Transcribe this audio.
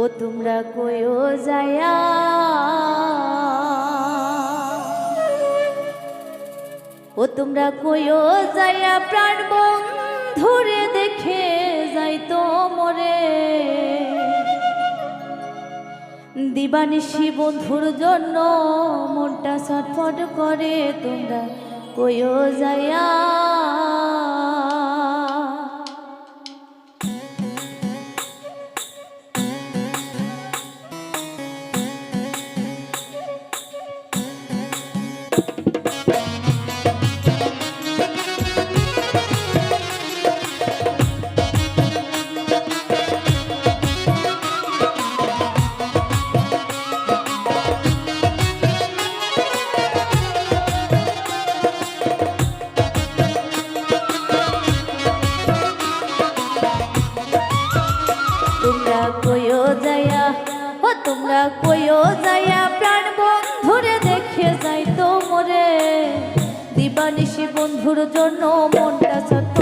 ও তোমরা কয়ো যায়া? ও তোমরা কয়ো যায়া? প্রাণ ধরে দেখে যাই তো মরে। দিবানিশি বন্ধুর জন্য মনটা ছটফট করে, তোমরা কয়ো যায়া? কয়ো যায়া? ও, তোমরা কয়ো যায়া? প্রাণ বন্ধুরে দেখে যাই তো মরে। দিবানিশি বন্ধুর জন্য মনটা ছটফট